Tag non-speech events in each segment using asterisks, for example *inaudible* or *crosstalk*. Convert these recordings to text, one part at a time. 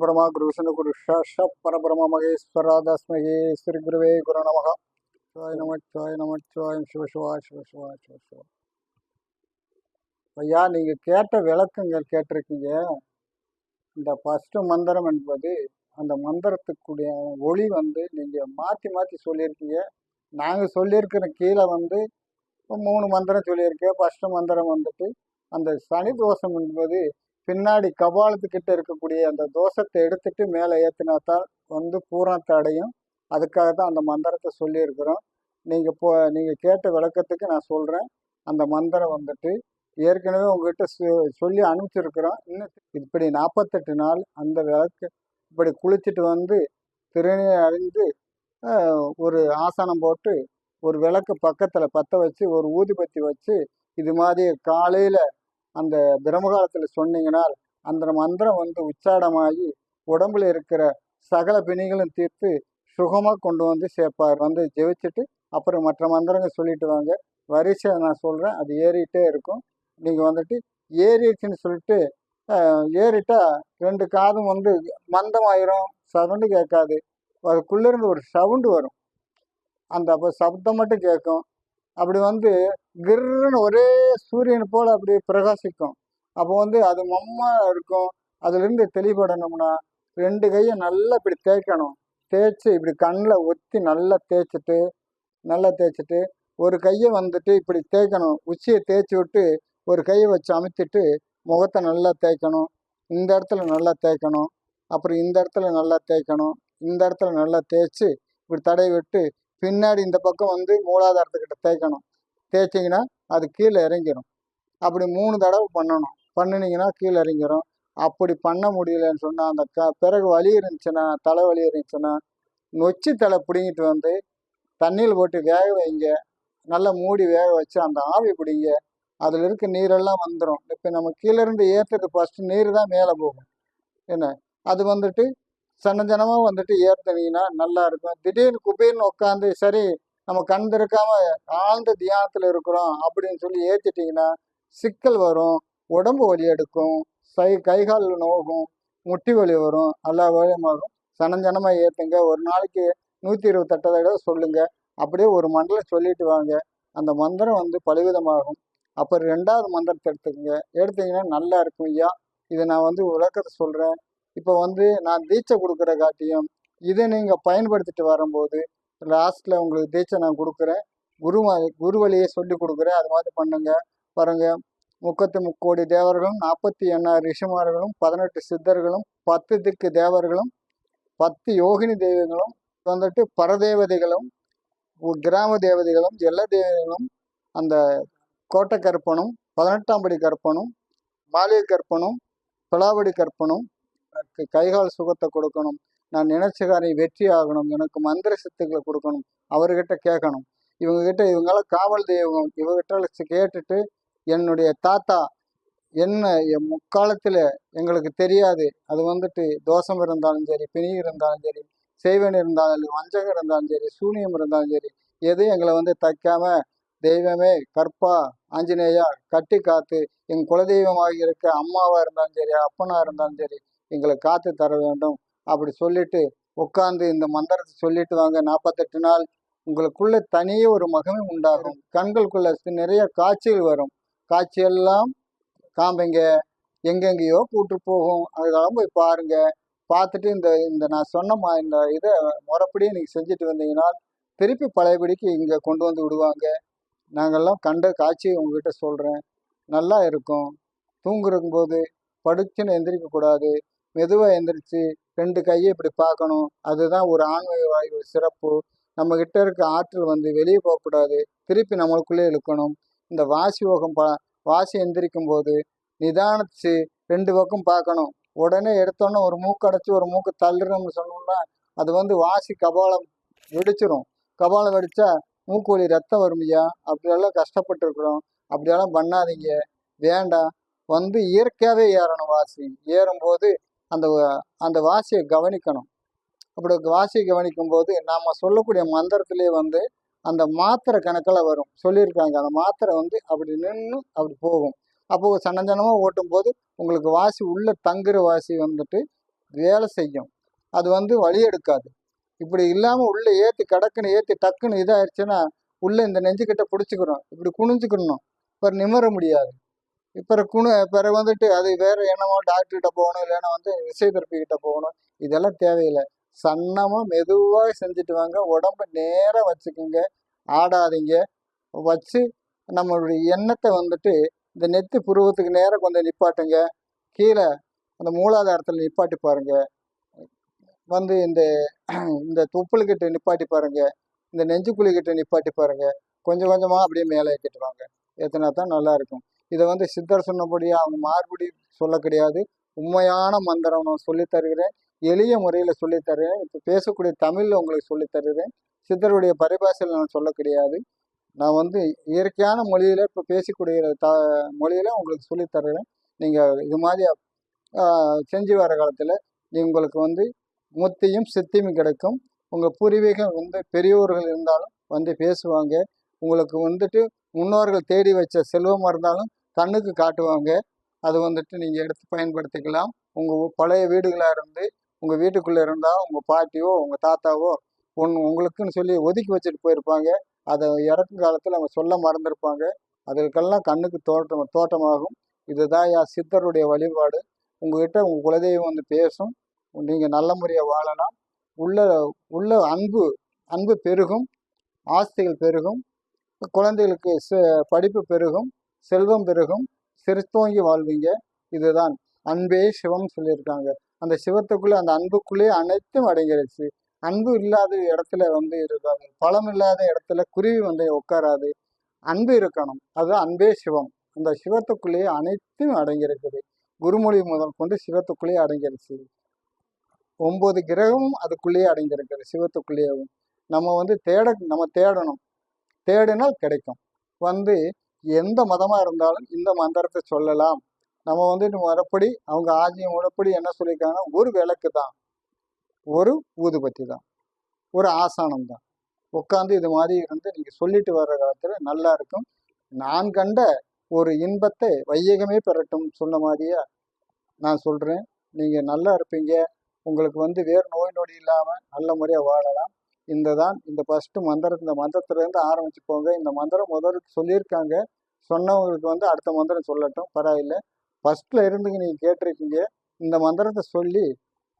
பரபிரமா குரு விஷ்ணு குரு ஷ பரபிரம மகேஸ்வரா தஸ்மகே ஸ்ரீ குருவே குரு நமக சிவாய் நமச்சிவாய் நமச்சிவாய் சிவசிவா சிவசிவா சிவ ஐயா நீங்கள் கேட்ட விளக்கங்கள் கேட்டிருக்கீங்க. இந்த ஃபஸ்ட்டு மந்திரம் என்பது அந்த மந்திரத்துக்குரிய ஒளி வந்து நீங்கள் மாற்றி மாற்றி சொல்லியிருக்கீங்க. நாங்கள் சொல்லியிருக்கிற கீழே வந்து மூணு மந்திரம் சொல்லியிருக்கேன். ஃபஸ்ட்டு மந்திரம் வந்துட்டு அந்த சனி தோஷம் என்பது பின்னாடி கபாலத்துக்கிட்ட இருக்கக்கூடிய அந்த தோஷத்தை எடுத்துட்டு மேலே ஏற்றினாத்தான் வந்து பூரணத்தை அடையும். அதுக்காக தான் அந்த மந்திரத்தை சொல்லியிருக்கிறோம். நீங்கள் போ நீங்கள் கேட்ட விளக்கத்துக்கு நான் சொல்கிறேன் அந்த மந்திரம் வந்துட்டு ஏற்கனவே உங்ககிட்ட சொ- சொல்லி அனுப்பிச்சிருக்கிறோம். இன்னும் இப்படி நாற்பத்தெட்டு நாள் அந்த விளக்கு இப்படி குளிச்சுட்டு வந்து திருநீர் அறிந்து ஒரு ஆசனம் போட்டு ஒரு விளக்கு பக்கத்தில் பற்ற வச்சு ஒரு ஊதுபத்தி வச்சு இது மாதிரி காலையில் அந்த பிரம்மகாலத்தில் சொன்னீங்கனால் அந்த மந்திரம் வந்து உச்சாடமாகி உடம்புல இருக்கிற சகல பிணிகளும் தீர்த்து சுகமாக கொண்டு வந்து சேர்ப்பார். வந்து ஜெயிச்சுட்டு அப்புறம் மற்ற மந்திரங்கள் சொல்லிட்டு வாங்க. வரிசை நான் சொல்கிறேன் அது ஏறிட்டே இருக்கும். நீங்கள் வந்துட்டு ஏறிடுச்சுன்னு சொல்லிட்டு ஏறிட்டா ரெண்டு காதும் வந்து மந்தமாயிரும். சவுண்டு கேட்காது. அதுக்குள்ளேருந்து ஒரு சவுண்டு வரும். அந்த அப்போ சப்தம் மட்டும் கேட்கும். அப்படி வந்து கிர்ன்னு ஒரே சூரியன் போல் அப்படியே பிரகாசிக்கும். அப்போ வந்து அது மம்மா இருக்கும். அதுலேருந்து தெளிபடணும்னா ரெண்டு கையை நல்லா இப்படி தேய்க்கணும். தேய்ச்சி இப்படி கண்ணில் ஒத்தி நல்லா தேய்ச்சிட்டு நல்லா தேய்ச்சிட்டு ஒரு கையை வந்துட்டு இப்படி தேய்க்கணும். உச்சியை தேய்ச்சி விட்டு ஒரு கையை வச்சு அமுத்திட்டு முகத்தை நல்லா தேய்க்கணும். இந்த இடத்துல நல்லா தேய்க்கணும். அப்புறம் இந்த இடத்துல நல்லா தேய்க்கணும். இந்த இடத்துல நல்லா தேய்ச்சி இப்படி தடவி விட்டு பின்னாடி இந்த பக்கம் வந்து மூலாதாரத்துக்கிட்ட தேய்க்கணும். தேய்ச்சிங்கன்னா அது கீழே இறங்கிடும் அப்படி மூணு தடவை பண்ணணும். பண்ணினீங்கன்னா கீழே இறங்கிடும் அப்படி பண்ண முடியலன்னு சொன்னால் அந்த க பிறகு வலி இருந்துச்சுன்னா தலைவலி இருந்துச்சுன்னா நொச்சி தலை பிடிங்கிட்டு வந்து தண்ணியில் போட்டு வேக வைங்க. நல்லா மூடி வேக வச்சு அந்த ஆவி பிடிங்க. அதில் இருக்க நீரெல்லாம் வந்துடும் இப்போ நம்ம கீழேருந்து ஏற்றுறது ஃபஸ்ட்டு நீர் தான் மேலே போகும். என்ன? அது வந்துட்டு சன வந்துட்டு ஏற்றுனீங்கன்னா நல்லா இருக்கும். திடீர்னு குபீர்னு உட்காந்து சரி நம்ம கண் திறக்காம ஆழ்ந்த தியானத்தில் இருக்கிறோம் அப்படின்னு சொல்லி ஏற்றிட்டீங்கன்னா சிக்கல் வரும் உடம்பு வலி எடுக்கும் சை கைகால் நோகும் முட்டி வலி வரும் எல்லா வேலையுமாகும் சனஞ்சனமாக ஏற்றுங்க ஒரு நாளைக்கு நூற்றி இருபத்தெட்டு தடவை சொல்லுங்க. அப்படியே ஒரு மண்டலம் சொல்லிட்டு வாங்க. அந்த மந்திரம் வந்து பலவிதமாகும். அப்புறம் ரெண்டாவது மந்திரத்தை எடுத்துக்கோங்க. எடுத்தீங்கன்னா நல்லா இருக்கும். ஐயா இதை நான் வந்து விளக்கத்தை சொல்கிறேன் இப்போ வந்து நான் தீட்சை கொடுக்குற காட்டியும் இதை நீங்கள் பயன்படுத்திட்டு வரும்போது லாஸ்ட்டில் உங்களுக்கு தீட்சை நான் கொடுக்குறேன். குரு குரு வழியை சொல்லி கொடுக்குறேன். அது மாதிரி பண்ணுங்க. பாருங்க. முப்பத்தி முக்கோடி தேவர்களும் நாற்பத்தி எண்ணாயிரம் ரிஷிமார்களும் பதினெட்டு சித்தர்களும் பத்து திக்கு தேவர்களும் பத்து யோகினி தெய்வங்களும் வந்துட்டு பரதேவதைகளும் கிராம தேவதைகளும் எல்லா தேவதைகளும் அந்த கோட்டை கற்பனும் பதினெட்டாம் படி கற்பனும் மாளிகை கற்பனும் துலாவடி கற்பனும் எனக்கு கைகால் சுகத்தை கொடுக்கணும். நான் நினைச்ச காரியம் வெற்றி ஆகணும். எனக்கு மந்திர சித்துக்களை கொடுக்கணும். அவர்கிட்ட கேட்கணும். இவங்க கிட்ட இவங்கெல்லாம் காவல் தெய்வம் இவங்கிட்ட கேட்டுட்டு என்னுடைய தாத்தா என்ன என் முக்காலத்தில் எங்களுக்கு தெரியாது. அது வந்துட்டு தோஷம் இருந்தாலும் சரி பிணி இருந்தாலும் சரி செய்வன் இருந்தாலும் சரி வஞ்சகம் இருந்தாலும் சரி சூனியம் இருந்தாலும் சரி எது எங்களை வந்து தைக்காம தெய்வமே கற்பா ஆஞ்சநேயா கட்டி காத்து என் குலதெய்வமாக இருக்க அம்மாவா இருந்தாலும் சரி அப்பனா இருந்தாலும் சரி எங்களை காத்து தர வேண்டும். அப்படி சொல்லிட்டு உட்காந்து இந்த மந்திரத்தை சொல்லிட்டு வாங்க. நாற்பத்தெட்டு நாள் உங்களுக்குள்ள தனியே ஒரு மகமே உண்டாகும். கண்களுக்குள்ள நிறைய காய்ச்சல் வரும். காட்சியெல்லாம் காம்பைங்க எங்கெங்கேயோ கூட்டு போகும். அதெல்லாம் போய் பாருங்க. பார்த்துட்டு இந்த இந்த நான் சொன்னமா இந்த இதை முறைப்படியே நீங்கள் செஞ்சுட்டு வந்தீங்கன்னா திருப்பி பழையபடிக்கு இங்கே கொண்டு வந்து விடுவாங்க. நாங்கள்லாம் கண்ட காட்சியை உங்ககிட்ட சொல்கிறேன் நல்லா இருக்கும். தூங்குறக்கும் போது படுச்சுன்னு எந்திரிக்கக்கூடாது. மெதுவாக எந்திரிச்சு ரெண்டு கையை இப்படி பார்க்கணும். அதுதான் ஒரு ஆண்மை வாயு சிறப்பு. நம்ம கிட்ட இருக்க ஆற்றல் வந்து வெளியே போகக்கூடாது. திருப்பி நம்மளுக்குள்ளே இழுக்கணும். இந்த வாசி யோகம் ப வாசி எந்திரிக்கும் போது நிதானிச்சு ரெண்டு பக்கம் பார்க்கணும். உடனே எடுத்தோன்னே ஒரு மூக்கு அடைச்சி ஒரு மூக்கு தள்ளுறோம்னு சொன்னோம்னா அது வந்து வாசி கபாலம் வெடிச்சிரும். கபாலம் வெடிச்சா மூக்கு வலி ரத்தம் வருமையா அப்படியெல்லாம் கஷ்டப்பட்டுருக்குறோம். அப்படியெல்லாம் பண்ணாதீங்க. வேண்டாம். வந்து இயற்கையாகவே ஏறணும் வாசி. ஏறும்போது அந்த அந்த வாசியை கவனிக்கணும். அப்படி வாசியை கவனிக்கும் போது நாம் சொல்லக்கூடிய மந்திரத்திலே வந்து அந்த மாத்திரை கணக்கில் வரும். சொல்லியிருக்காங்க. அந்த மாத்திரை வந்து அப்படி நின்று அப்படி போகும். அப்போ சனஞ்சனமாக ஓட்டும் போது உங்களுக்கு வாசி உள்ள தங்குற வாசி வந்துட்டு வேலை செய்யும். அது வந்து வழி எடுக்காது. இப்படி இல்லாமல் உள்ளே ஏற்றி கடக்குன்னு ஏற்றி டக்குன்னு இதாகிடுச்சுன்னா உள்ளே இந்த நெஞ்சுக்கிட்ட பிடிச்சிக்கிறோம். இப்படி குனிஞ்சுக்கணும். இப்போ நிமிர முடியாது. இப்போ குணு பிறகு வந்துட்டு அது வேறு என்னமோ டாக்டர்கிட்ட போகணும் இல்லைன்னா வந்து விசைத்தரப்பி கிட்ட போகணும். இதெல்லாம் தேவையில்லை. சன்னமாக மெதுவாக செஞ்சுட்டு வாங்க. உடம்ப நேராக வச்சுக்கோங்க. ஆடாதீங்க. வச்சு நம்மளுடைய எண்ணத்தை வந்துட்டு இந்த நெத்தி புருவத்துக்கு நேராக கொஞ்சம் நிப்பாட்டுங்க. கீழே அந்த மூலாதாரத்தில் நிப்பாட்டி பாருங்க. வந்து இந்த இந்த துப்புளுக்கிட்ட நிப்பாட்டி பாருங்க. இந்த நெஞ்சுக்குழிக்கிட்ட நிப்பாட்டி பாருங்க. கொஞ்சம் கொஞ்சமாக அப்படியே மேலே ஏற்றிட்டு வாங்க. ஏற்றினா தான் நல்லா இருக்கும். இதை வந்து சித்தர் சொன்னபடியே அவங்க மார்படி சொல்ல கிடையாது. உண்மையான மந்திரம் நான் சொல்லித் தருகிறேன். எளிய முறையில் சொல்லித்தருகிறேன் இப்போ பேசக்கூடிய தமிழில் உங்களுக்கு சொல்லித் தருகிறேன். சித்தருடைய பரிபாஷையில் நான் சொல்ல கிடையாது. நான் வந்து இயற்கையான மொழியில் இப்போ பேசக்கூடிய த மொழியில் உங்களுக்கு சொல்லித்தருகிறேன் நீங்கள் இது மாதிரி செஞ்சு வர காலத்தில் உங்களுக்கு வந்து முத்தியும் சித்தியும் கிடைக்கும். உங்கள் பூர்வீகம் வந்து பெரியோர்கள் இருந்தாலும் வந்து பேசுவாங்க. உங்களுக்கு வந்துட்டு முன்னோர்கள் தேடி வச்ச செல்வமாக இருந்தாலும் கண்ணுக்கு காட்டுவாங்க. அது வந்துட்டு நீங்கள் எடுத்து பயன்படுத்திக்கலாம். உங்கள் பழைய வீடுகளாக இருந்து உங்கள் வீட்டுக்குள்ளே இருந்தால் உங்கள் பாட்டியோ உங்கள் தாத்தாவோ உன் உங்களுக்குன்னு சொல்லி ஒதுக்கி வச்சுட்டு போயிருப்பாங்க. அதை இறக்கும் காலத்தில் அவங்க சொல்ல மறந்துருப்பாங்க. அதற்கெல்லாம் கண்ணுக்கு தோட்டம் தோட்டமாகும் இதுதான் யா சித்தருடைய வழிபாடு. உங்ககிட்ட உங்கள் குலதெய்வம் வந்து பேசும். நீங்கள் நல்ல முறையாக வாழலாம். உள்ள உள்ள அன்பு அன்பு பெருகும். ஆஸ்திகள் பெருகும். குழந்தைகளுக்கு படிப்பு பெருகும். செல்வம் பெருகும் சிறுத்தோங்கி வாழ்வீங்க. இதுதான். அன்பே சிவம் சொல்லியிருக்காங்க. அந்த சிவத்துக்குள்ளே அந்த அன்புக்குள்ளே அனைத்தும் அடங்கிருச்சு. அன்பு இல்லாத இடத்துல வந்து இருக்காது. பழம் இல்லாத இடத்துல குருவி வந்து உட்காராது. அன்பு இருக்கணும். அது அன்பே சிவம். அந்த சிவத்துக்குள்ளேயே அனைத்தும் அடங்கியிருக்குது. குருமொழி முதல் கொண்டு சிவத்துக்குள்ளேயே அடங்கிருச்சு. ஒன்பது கிரகமும் அதுக்குள்ளேயே அடங்கியிருக்குது சிவத்துக்குள்ளேயும். நம்ம வந்து தேட நம்ம தேடணும். தேடினால் கிடைக்கும். வந்து எந்த மதமாக இருந்தாலும் இந்த மந்திரத்தை சொல்லலாம். நம்ம வந்து மறுபடி அவங்க ஆஜியம் முறைப்படி என்ன சொல்லியிருக்காங்கன்னா ஒரு விளக்கு தான். ஒரு ஊதுபத்தி தான். ஒரு ஆசானம் தான். உட்காந்து இது மாதிரி இருந்து நீங்கள் சொல்லிட்டு வர்ற காலத்தில் நல்லா இருக்கும். நான் கண்ட ஒரு இன்பத்தை வையகமே பெறட்டும் சொன்ன மாதிரியே நான் சொல்கிறேன் நீங்கள் நல்லா இருப்பீங்க. உங்களுக்கு வந்து வேறு நோய் நொடி இல்லாமல் நல்ல முறையாக வாழலாம். இந்த தான் இந்த ஃபஸ்ட்டு மந்திரம் இந்த மந்திரத்துலேருந்து ஆரம்பிச்சு போங்க. இந்த மந்திரம் முதல்ல சொல்லியிருக்காங்க. சொன்னவங்களுக்கு வந்து அடுத்த மந்திரம் சொல்லட்டும் பரவாயில்லை. ஃபஸ்ட்டில் இருந்துங்க நீங்கள் கேட்டிருக்கீங்க. இந்த மந்திரத்தை சொல்லி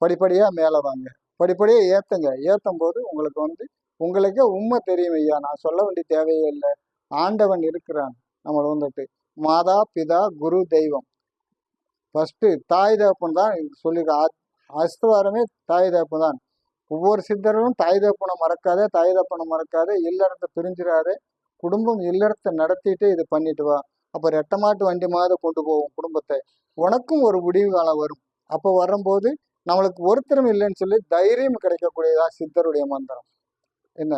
படிப்படியாக மேலே வாங்க. படிப்படியாக ஏற்றுங்க ஏற்றும் போது உங்களுக்கு வந்து உங்களுக்கே உண்மை தெரியும் ஐயா. நான் சொல்ல வேண்டிய தேவையே இல்லை. ஆண்டவன் இருக்கிறான். நம்மளை வந்துட்டு. மாதா பிதா குரு தெய்வம். ஃபஸ்ட்டு தாய் தகப்பன் தான் சொல்லியிருக்க. அஸ்தவாரமே தாய் தகப்பன் தான். ஒவ்வொரு சித்தரும் தாய் தப்பனை மறக்காதே தாய் தப்பனை மறக்காதே இல்லறத்தை பிரிஞ்சிடாரு குடும்பம் இல்லறத்தை நடத்திட்டு இது பண்ணிட்டு வா. அப்போ ரெட்டமாட்டு வண்டி மாதிரி கொண்டு போவோம் குடும்பத்தை. உனக்கும் ஒரு முடிவு காலம் வரும். அப்போ வரும்போது நம்மளுக்கு ஒருத்தரும் இல்லைன்னு சொல்லி தைரியம் கிடைக்கக்கூடியதா சித்தருடைய மந்திரம். என்ன?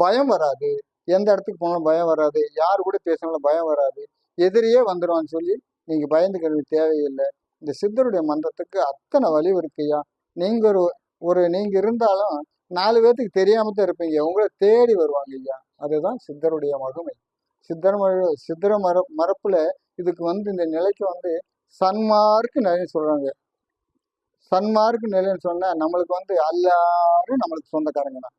பயம் வராது. எந்த இடத்துக்கு போனாலும் பயம் வராது. யார் கூட பேசினாலும் பயம் வராது. எதிரியே வந்துடுவான்னு சொல்லி நீங்கள் பயந்துக்கிறது தேவையில்லை. இந்த சித்தருடைய மந்திரத்துக்கு அத்தனை வழி இருக்கையா நீங்கள் ஒரு ஒரு நீங்கள் இருந்தாலும் நாலு பேர்த்துக்கு தெரியாம தான் இருப்பீங்க. உங்களை தேடி வருவாங்க ஐயா. அதுதான் சித்தருடைய மகிமை. சித்தர் மர சித்தர மர மரப்புல இதுக்கு வந்து இந்த நிலைக்கு வந்து சன்மார்க்கு நிலைன்னு சொல்றாங்க. சன்மார்க்கு நிலைன்னு சொன்னா நம்மளுக்கு வந்து எல்லாரும் நம்மளுக்கு சொந்தக்காரங்க தான்.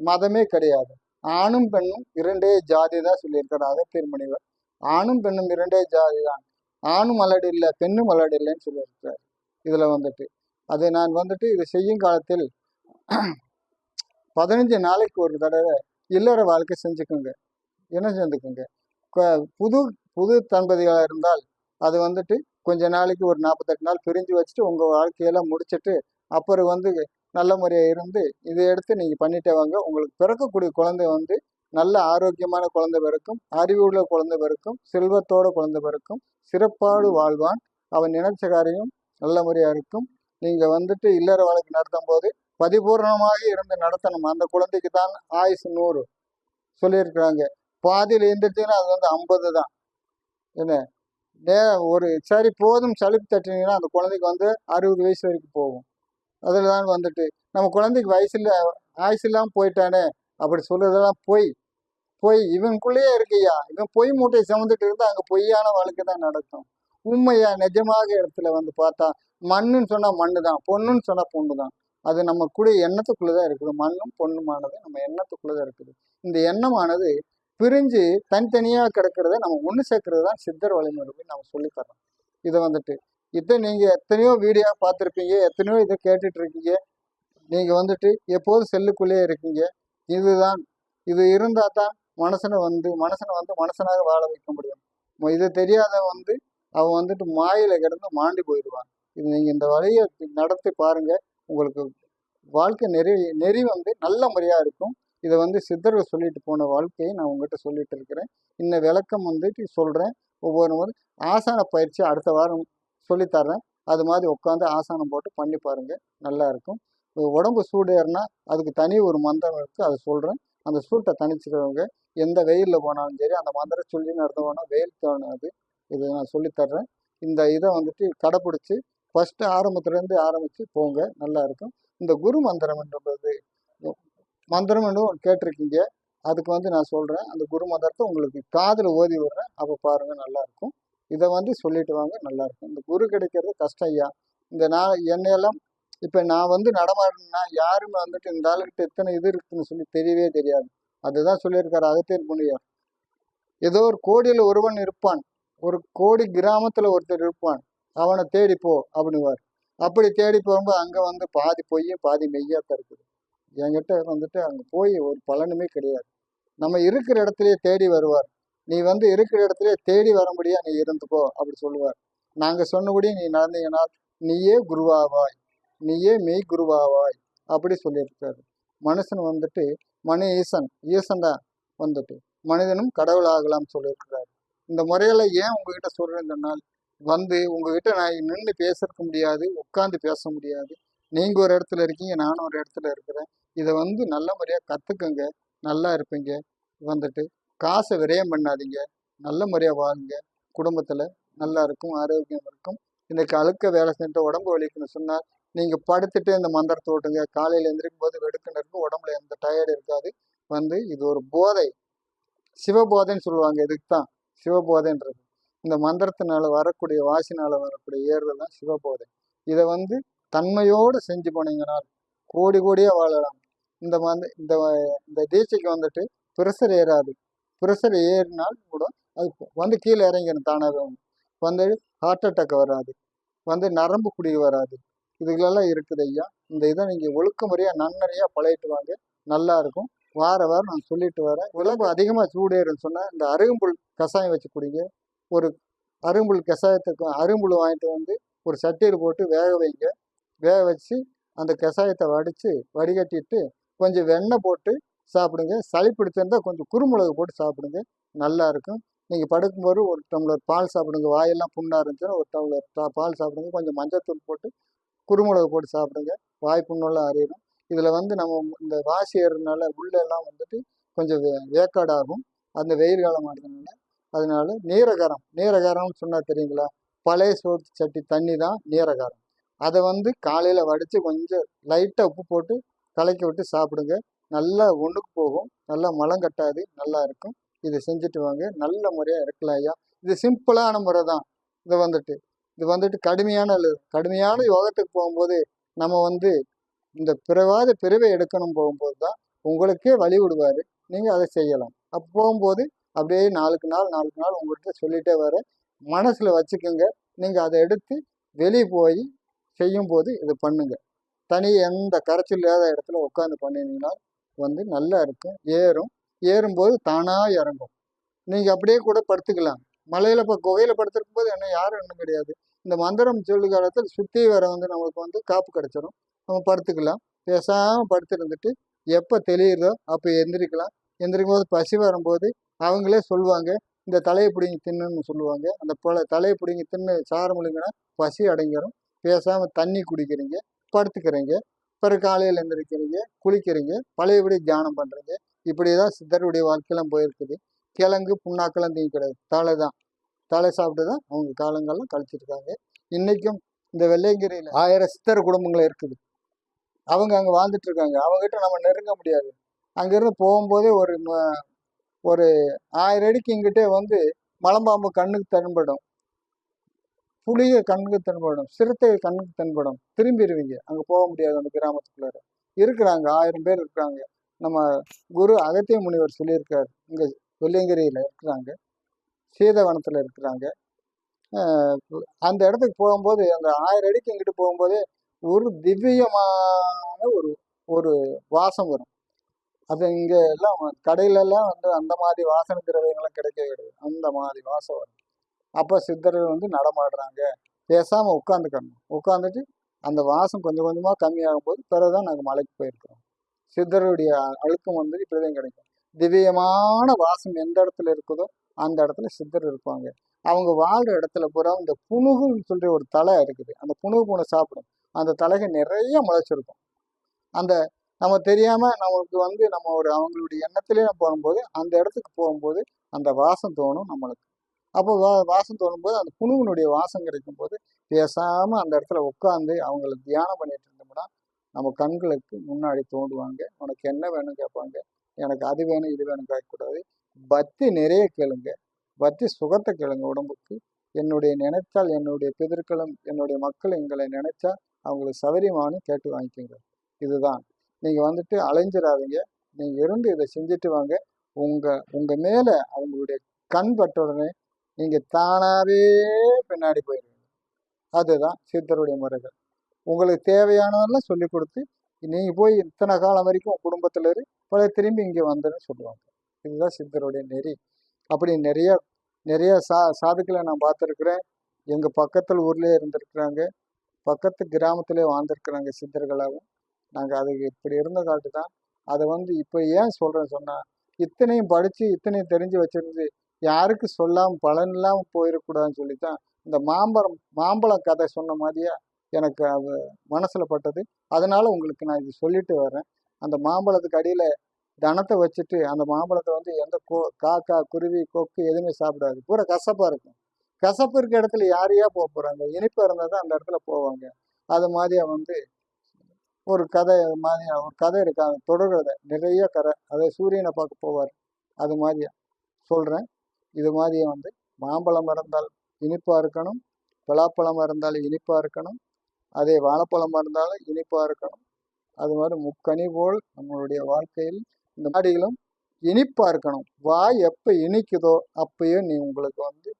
மதமே கிடையாது. ஆணும் பெண்ணும் இரண்டே ஜாதி தான் சொல்லியிருக்காரு அதை முனிவர். ஆணும் பெண்ணும் இரண்டே ஜாதி தான். ஆணும் மலடு இல்லை பெண்ணும் மலடு இல்லைன்னு சொல்லியிருக்காரு. இதுல வந்துட்டு. அது நான் வந்துட்டு இது செய்யும் காலத்தில் *clears throat* பதினஞ்சு நாளைக்கு ஒரு தடவை இல்லற வாழ்க்கை செஞ்சுக்கோங்க. என்ன செஞ்சுக்கோங்க? புது புது தம்பதிகளாக இருந்தால் அது வந்துட்டு கொஞ்ச நாளைக்கு ஒரு நாற்பத்தெட்டு நாள் பிரிஞ்சு வச்சுட்டு உங்கள் வாழ்க்கையெல்லாம் முடிச்சிட்டு அப்புறம் வந்து நல்ல முறையாக இருந்து இதை எடுத்து நீங்கள் பண்ணிட்டே வாங்க. உங்களுக்கு பிறக்கக்கூடிய குழந்தை வந்து நல்ல ஆரோக்கியமான குழந்தை பிறக்கும் அறிவுள்ள குழந்தை பிறக்கும் செல்வத்தோட குழந்தை பிறக்கும் சிறப்பாடு வாழ்வான். அவன் நினைச்ச காரியம் நல்ல முறையாக இருக்கும். நீங்கள் வந்துட்டு இல்லற வாழ்க்கை நடத்தும் போது பதிபூர்ணமாக இருந்து நடத்தணும். அந்த குழந்தைக்கு தான் ஆயுசு நூறு சொல்லியிருக்கிறாங்க. பாதியில் எழுந்திரிச்சிங்கன்னா அது வந்து ஐம்பது தான். என்ன? நே ஒரு சரி போதும் சளிப்பு தட்டினீங்கன்னா அந்த குழந்தைக்கு வந்து அறுபது வயசு வரைக்கும் போகும். அதில் தான் வந்துட்டு நம்ம குழந்தைக்கு வயசில் ஆயுசு இல்லாமல் போயிட்டானே அப்படி சொல்கிறதெல்லாம் பொய். பொய் இவனுக்குள்ளேயே இருக்கையா? இவன் பொய் மூட்டையை சுமந்துட்டு இருந்தால் அங்கே பொய்யான வாழ்க்கை தான் நடக்கும். உண்மையா நிஜமாக இடத்துல வந்து பார்த்தா மண்ணுன்னு சொன்னா மண்ணு தான் பொண்ணுன்னு சொன்னா பொண்ணு தான் அது நம்ம கூட எண்ணத்துக்குள்ளதான் இருக்குது. மண்ணும் பொண்ணுமானது நம்ம எண்ணத்துக்குள்ளதான் இருக்குது. இந்த எண்ணமானது பிரிஞ்சு தனித்தனியா கிடக்கிறத நம்ம ஒன்று சேர்க்கறது தான் சித்தர் வழிமுறை நம்ம சொல்லித்தரோம் இதை வந்துட்டு இதை நீங்க எத்தனையோ வீடியோ பார்த்துருப்பீங்க எத்தனையோ இதை கேட்டுட்டு இருக்கீங்க நீங்க வந்துட்டு எப்போதும் செல்லுக்குள்ளேயே இருக்கீங்க? இதுதான் இது இருந்தா தான் மனசனை வந்து மனுஷனை வந்து மனுஷனாக வாழ வைக்க முடியும். இதை இது வந்து அவன் வந்துட்டு மாயில கிடந்து மாண்டி போயிடுவான். இது நீங்கள் இந்த வழியை நடத்தி பாருங்கள் உங்களுக்கு வாழ்க்கை நெறி நெறி வந்து நல்ல முறையாக இருக்கும். இதை வந்து சித்தர்கள் சொல்லிட்டு போன வாழ்க்கையை நான் உங்கள்கிட்ட சொல்லிட்டு இருக்கிறேன். இந்த விளக்கம் வந்துட்டு சொல்கிறேன் ஒவ்வொரு முறை ஆசான பயிற்சி அடுத்த வாரம் சொல்லித்தர்றேன் அது மாதிரி உட்காந்து ஆசானம் போட்டு பண்ணி பாருங்கள் நல்லா இருக்கும். உடம்பு சூடு அதுக்கு தனி ஒரு மந்திரம் இருக்குது அதை சொல்கிறேன் அந்த சூட்டை தனிச்சுக்கிறவங்க எந்த வெயிலில் போனாலும் சரி அந்த மந்திரம் சொல்லி நடந்து போனால் வெயில் தோணாது இதை நான் சொல்லித்தர்றேன் இந்த இதை வந்துட்டு கடைப்பிடிச்சி ஃபஸ்ட்டு ஆரம்பத்துலேருந்து ஆரம்பித்து போங்க நல்லா இருக்கும். இந்த குரு மந்திரம் என்றது மந்திரம் கேட்டிருக்கீங்க. அதுக்கு வந்து நான் சொல்கிறேன் அந்த குரு மந்திரத்தை உங்களுக்கு காதில் ஓதி விடுறேன். அப்போ பாருங்கள் நல்லாயிருக்கும் இதை வந்து சொல்லிட்டு வாங்க நல்லாயிருக்கும் இந்த குரு கிடைக்கிறது கஷ்டம் ஐயா. இந்த நான் என்னையெல்லாம் இப்போ நான் வந்து நடமாடுனா யாருமே வந்துட்டு இந்த ஆளுக்கிட்ட எத்தனை இது இருக்குன்னு சொல்லி தெரியவே தெரியாது. அதுதான் சொல்லியிருக்காரு அகத்தியர் முனியார் ஏதோ ஒரு கோடியில் ஒருவன் இருப்பான். ஒரு கோடி கிராமத்தில் ஒருத்தர் இருப்பான். அவனை தேடி போ அப்படின்னுவார். அப்படி தேடி போகும்போது அங்கே வந்து பாதி பொய்யும் பாதி மெய்யா தான் இருக்குது. என்கிட்ட வந்துட்டு அங்கே போய் ஒரு பலனுமே கிடையாது. நம்ம இருக்கிற இடத்துலயே தேடி வருவார். நீ வந்து இருக்கிற இடத்துலயே தேடி வர முடியா நீ இருந்துக்கோ அப்படி சொல்லுவார். நாங்கள் சொன்னபடி நீ நடந்தீங்கன்னா நீயே குருவாவாய். நீயே மெய் குருவாவாய் அப்படி சொல்லியிருக்காரு. மனுஷன் வந்துட்டு மனு ஈசன் ஈசன் தான் வந்துட்டு. மனிதனும் கடவுளாகலாம் சொல்லியிருக்கிறார். இந்த முறையில ஏன் உங்ககிட்ட சொல்றேன் சொன்னால் நாள் வந்து உங்ககிட்ட நான் நின்று பேசுறதுக்கு முடியாது உட்காந்து பேச முடியாது. நீங்க ஒரு இடத்துல இருக்கீங்க நானும் ஒரு இடத்துல இருக்கிறேன். இதை வந்து நல்ல முறையா கத்துக்கங்க நல்லா இருப்பீங்க. வந்துட்டு காசை விரயம் பண்ணாதீங்க நல்ல முறையா வாழுங்க. குடும்பத்துல நல்லா இருக்கும் ஆரோக்கியம் இருக்கும். இன்னைக்கு அழுக்க வேலை செஞ்ச உடம்பு வலிக்குன்னு சொன்னா நீங்க படுத்துட்டு இந்த மந்திரத்தை ஓட்டுங்க. காலையில எந்திரிக்கும் போது வெடுக்குன்னு இருக்கும் உடம்புல எந்த டயர்டு இருக்காது. வந்து இது ஒரு போதை. சிவபோதைன்னு சொல்லுவாங்க இதுக்கு தான் சிவபோதைன்றது. இந்த மந்திரத்தினால வரக்கூடிய வாசினால வரக்கூடிய ஏறுதல் தான் சிவபோதை. இதை வந்து தன்மையோடு செஞ்சு போனீங்கன்னா கோடி கோடியாக வாழலாம். இந்த மந்த இந்த இந்த தீட்சைக்கு வந்துட்டு ப்ரெஷர் ஏறாது. ப்ரெஷர் ஏறினால் கூட அது வந்து கீழே இறங்கிடும் தானாகவே வந்து ஹார்ட் அட்டாக் வராது. வந்து நரம்பு குடி வராது. இதுகளெல்லாம் இருக்குது ஐயா. இந்த இதை நீங்கள் ஒழுக்க முறையாக நன்னறையாக பழகிட்டு வாங்க. நல்லா இருக்கும். வார வாரம் நான் சொல்லிட்டு வரேன். உழவு அதிகமாக சூடேறுன்னு சொன்னால் இந்த அருகம்புல் கஷாயம் வச்சு குடிங்க. ஒரு அரும்புல் கஷாயத்துக்கு அரும்புல் வாங்கிட்டு வந்து ஒரு சட்டியில் போட்டு வேக வைங்க. வேக வச்சு அந்த கஷாயத்தை வடித்து வடிகட்டிட்டு கொஞ்சம் வெண்ணெய் போட்டு சாப்பிடுங்க. சளி பிடிச்சிருந்தா கொஞ்சம் குருமிளகு போட்டு சாப்பிடுங்க. நல்லா இருக்கும். நீங்கள் படுக்கும்போது ஒரு டம்ளர் பால் சாப்பிடுங்க. வாயெல்லாம் புண்ணாக இருந்துச்சுன்னா ஒரு டம்ளர் பா- பால் சாப்பிடுங்க. கொஞ்சம் மஞ்சத்தூள் போட்டு குருமிளகு போட்டு சாப்பிடுங்க. வாய் புண்ணெல்லாம் அறியணும் இதில் வந்து நம்ம இந்த வாசி ஏறுறதுனால உள்ளெல்லாம் வந்துட்டு கொஞ்சம் வே வேக்காடாகும். அந்த வெயில் காலம் ஆடுறதுனால அதனால நீரகரம் நீரகரம்னு சொன்னால் தெரியுங்களா? பழைய சோத்து சட்டி தண்ணி தான் நீரகாரம். அதை வந்து காலையில் வடித்து கொஞ்சம் லைட்டாக உப்பு போட்டு கலக்கி விட்டு சாப்பிடுங்க. நல்லா ஒன்றுக்கு போகும். நல்லா மலம் கட்டாது. நல்லா இருக்கும். இதை செஞ்சுட்டு வாங்க. நல்ல முறையாக இருக்கலாம் ஐயா. இது சிம்பிளான முறை தான். இது வந்துட்டு. இது வந்துட்டு கடுமையான கடுமையான யோகத்துக்கு போகும்போது நம்ம வந்து இந்த பிறவாத பிறவை எடுக்கணும் போகும்போது தான் உங்களுக்கே வழி விடுவார். நீங்கள் அதை செய்யலாம். அப்போ போகும்போது அப்படியே நாளுக்கு நாள் நாளுக்கு நாள் உங்கள்கிட்ட சொல்லிட்டே வர மனசில் வச்சுக்கோங்க. நீங்கள் அதை எடுத்து வெளியே போய் செய்யும்போது இதை பண்ணுங்க. தனி எந்த கரைச்சல் இல்லாத இடத்துல உட்காந்து பண்ணினீங்கன்னா வந்து நல்லா இருக்கும். ஏறும். ஏறும்போது தானாக இறங்கும். நீங்கள் அப்படியே கூட படுத்துக்கலாம். மலையில் இப்போ குகையில் படுத்திருக்கும் போது என்ன யாரும் ஒன்றும் கிடையாது. இந்த மந்திரம் சொல்லு காலத்தில் சுற்றி வர வந்து நம்மளுக்கு வந்து காப்பு கிடச்சிரும். நம்ம படுத்துக்கலாம். பேசாமல் படுத்துருந்துட்டு எப்போ தெளியுதோ அப்போ எந்திரிக்கலாம். எந்திரிக்கும் போது பசி வரும்போது அவங்களே சொல்லுவாங்க இந்த தலையை பிடிங்கி தின்னுன்னு சொல்லுவாங்க. அந்த பல தலையை பிடிங்கி தின்னு சாறு முழுங்கினா பசி அடங்கிடும் பேசாமல் தண்ணி குடிக்கிறீங்க படுத்துக்கிறீங்க பிறகு காலையில் எழுந்திருக்கிறீங்க குளிக்கிறீங்க பழையபடி தியானம் பண்ணுறீங்க இப்படி தான் சித்தருடைய வாழ்க்கையெல்லாம் போயிருக்குது. கிழங்கு புண்ணாக்கெல்லாம் தீங்க கிடையாது. தலை தான். தலை சாப்பிட்டு தான் அவங்க காலங்கள்லாம் கழிச்சிருக்காங்க இன்றைக்கும் இந்த வெள்ளையங்கிரியில் ஆயிரம் சித்தர் குடும்பங்கள் இருக்குது. அவங்க அங்கே வாழ்ந்துட்டு இருக்காங்க. அவங்ககிட்ட நம்ம நெருங்க முடியாது. அங்கேருந்து போகும்போதே ஒரு ம- ஒரு ஆயிரம் அடிக்கு இங்கிட்டே வந்து மலம்பாம்பு கண்ணுக்கு தென்படும். புளிய கண்ணுக்கு தென்படும். சிறுத்தை கண்ணுக்கு தென்படும். திரும்பிடுவீங்க அங்கே போக முடியாது அந்த கிராமத்துக்குள்ளார. இருக்கிறாங்க. ஆயிரம் பேர் இருக்கிறாங்க. நம்ம குரு அகத்திய முனிவர் சொல்லியிருக்கார். இங்கே வெள்ளியங்கிரியில் இருக்கிறாங்க. சீதவனத்தில் இருக்கிறாங்க. அந்த இடத்துக்கு போகும்போது அந்த ஆயிரம் அடிக்கு இங்கிட்டு போகும்போதே ஒரு திவ்யமான ஒரு ஒரு வாசம் வரும். அது இங்கே எல்லாம் கடையில எல்லாம் வந்து அந்த மாதிரி வாசனை திரவியங்கள்லாம் கிடைக்க கிடையாது. அந்த மாதிரி வாசம் வரும் அப்போ சித்தர்கள் வந்து நடமாடுறாங்க. பேசாமல் உட்காந்துக்கணும். உட்காந்துட்டு அந்த வாசம் கொஞ்சம் கொஞ்சமாக கம்மியாகும் போது பிறகுதான் நாங்கள் மலைக்கு போயிருக்கிறோம். சித்தருடைய அழுக்கம் வந்து இப்படிதான் கிடைக்கும். திவ்யமான வாசம் எந்த இடத்துல இருக்குதோ அந்த இடத்துல சித்தர் இருப்பாங்க. அவங்க வாழ்ற இடத்துல பூரா இந்த புணுகுன்னு சொல்ற ஒரு தலை இருக்குது. அந்த புணுகு பூனை சாப்பிடும். அந்த தலைகள் நிறைய முளைச்சிருக்கும். அந்த நம்ம தெரியாம நமக்கு வந்து நம்ம ஒரு அவங்களுடைய எண்ணத்திலே நம்ம போகும்போது அந்த இடத்துக்கு போகும்போது அந்த வாசம் தோணும் நம்மளுக்கு. அப்போ வா வாசம் தோணும்போது அந்த குழுவினுடைய வாசம் கிடைக்கும் போது பேசாம அந்த இடத்துல உட்காந்து அவங்கள தியானம் பண்ணிட்டு இருந்தோம்னா நம்ம கண்களுக்கு முன்னாடி தோண்டுவாங்க. உனக்கு என்ன வேணும் கேட்பாங்க. எனக்கு அது வேணும் இது வேணும் கேட்கக்கூடாது. பக்தி நிறைய கேளுங்க. பக்தி சுகத்தை கேளுங்க உடம்புக்கு. என்னுடைய நினைத்தால் என்னுடைய பிதர்களும் என்னுடைய மக்கள் எங்களை நினைச்சா அவங்களுக்கு சௌகரியமானு கேட்டு வாங்கிக்கோங்க. இதுதான். நீங்கள் வந்துட்டு அலைஞ்சிடாதீங்க நீங்கள் இருந்து இதை செஞ்சுட்டு வாங்க. உங்கள் உங்கள் மேலே அவங்களுடைய கண் பட்ட உடனே நீங்கள் தானாகவே பின்னாடி போயிடுவீங்க. அதுதான் சித்தருடைய முறைகள். உங்களுக்கு தேவையானதெல்லாம் சொல்லி கொடுத்து நீங்கள் போய் இத்தனை காலம் வரைக்கும் குடும்பத்தில் இரு பல திரும்பி இங்கே வந்துன்னு சொல்லுவாங்க. இதுதான் சித்தருடைய நெறி. அப்படி நிறைய நிறைய சா சாதுக்களை நான் பார்த்துருக்குறேன். எங்கள் பக்கத்தில் ஊர்லேயே இருந்திருக்கிறாங்க. பக்கத்து கிராமத்திலே வாழ்ந்திருக்கிறாங்க சித்தர்களாகவும். நாங்கள் அதுக்கு இப்படி இருந்த காட்டு தான். அதை வந்து இப்போ ஏன் சொல்கிறேன்னு சொன்னால் இத்தனையும் படித்து இத்தனையும் தெரிஞ்சு வச்சுருந்து யாருக்கு சொல்லாமல் பலன் இல்லாமல் போயிடக்கூடாதுன்னு சொல்லி தான் இந்த மாம்பழம் மாம்பழம் கதை சொன்ன மாதிரியே எனக்கு அது மனசில் பட்டது. அதனால் உங்களுக்கு நான் இது சொல்லிட்டு வரேன் அந்த மாம்பழத்துக்கு அடியில் தனத்தை வச்சுட்டு அந்த மாம்பழத்தை வந்து எந்த கோ காக்கா குருவி கொக்கு எதுவுமே சாப்பிடாது. பூரா கசப்பாக இருக்கும். கசப்பு இருக்க இடத்துல யாரையா போக போகிறாங்க இனிப்பு இருந்தால் தான் அந்த இடத்துல போவாங்க. அது மாதிரியாக வந்து ஒரு கதை மாதிரி ஒரு கதை இருக்கு. அந்த தொடர்கதை. நிறைய கதை. அதை சூரியனை பார்க்க போவார். அது மாதிரியா? சொல்கிறேன் இது மாதிரியே வந்து மாம்பழம் இருந்தால் இனிப்பாக இருக்கணும். பலாப்பழம் இருந்தாலும் இனிப்பாக இருக்கணும். அதே வாழைப்பழம் இருந்தாலும் இனிப்பாக இருக்கணும். அது மாதிரி முக்கனி போல் நம்மளுடைய வாழ்க்கையில் இந்த மாடிகளும் இனிப்பாக இருக்கணும். வாய் எப்போ இனிக்குதோ அப்பயோ நீ உங்களுக்கு வந்து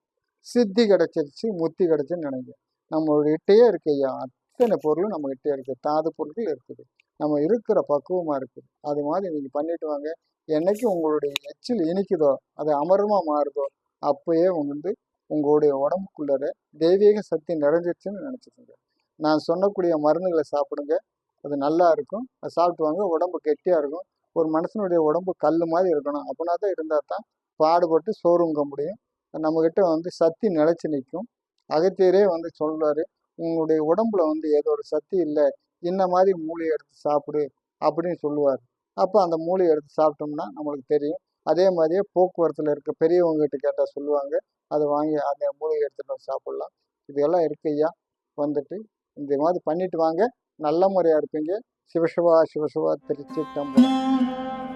சித்தி கிடச்சிருச்சு முத்தி கிடைச்சுன்னு நினைங்க நம்மளுடையட்டே இருக்கு ஐயா அத்தனை பொருளும் நம்ம கிட்டே தாது பொருட்கள் இருக்குது. நம்ம இருக்கிற பக்குவமாக இருக்குது. அது மாதிரி நீங்கள் பண்ணிட்டு வாங்க. என்னைக்கு உங்களுடைய எச்சில் இனிக்குதோ அது அமரமா மாறுதோ அப்பயே வந்து உங்களுடைய உடம்புக்குள்ளார தெய்வீக சக்தி நிறைஞ்சிருச்சுன்னு நினச்சிக்கோங்க. நான் சொன்னக்கூடிய மருந்துகளை சாப்பிடுங்க. அது நல்லா இருக்கும். அதை சாப்பிட்டு வாங்க. உடம்பு கெட்டியாக இருக்கும். ஒரு மனுஷனுடைய உடம்பு கல் மாதிரி இருக்கணும். அப்படின்னா தான் இருந்தால் தான் பாடுபட்டு சோறுங்க முடியும். நம்மக்கிட்ட வந்து சக்தி நிலச்சி நிற்கும் அகத்தியரே வந்து சொல்கிறாரு உங்களுடைய உடம்புல வந்து ஏதோ ஒரு சக்தி இல்லை இந்த மாதிரி மூலிகை எடுத்து சாப்பிடு அப்படின்னு சொல்லுவார். அப்போ அந்த மூலிகை எடுத்து சாப்பிட்டோம்னா நம்மளுக்கு தெரியும். அதே மாதிரியே போக்குவரத்தில் இருக்க பெரியவங்ககிட்ட கேட்டால் சொல்லுவாங்க அதை வாங்கி அந்த மூலிகை எடுத்துகிட்டு வந்து சாப்பிடலாம். இதெல்லாம் இருக்கையா வந்துட்டு இந்த மாதிரி பண்ணிட்டு வாங்க. நல்ல முறையாக இருப்பீங்க. சிவசிவா சிவசிவா திருச்சி தம்பரம்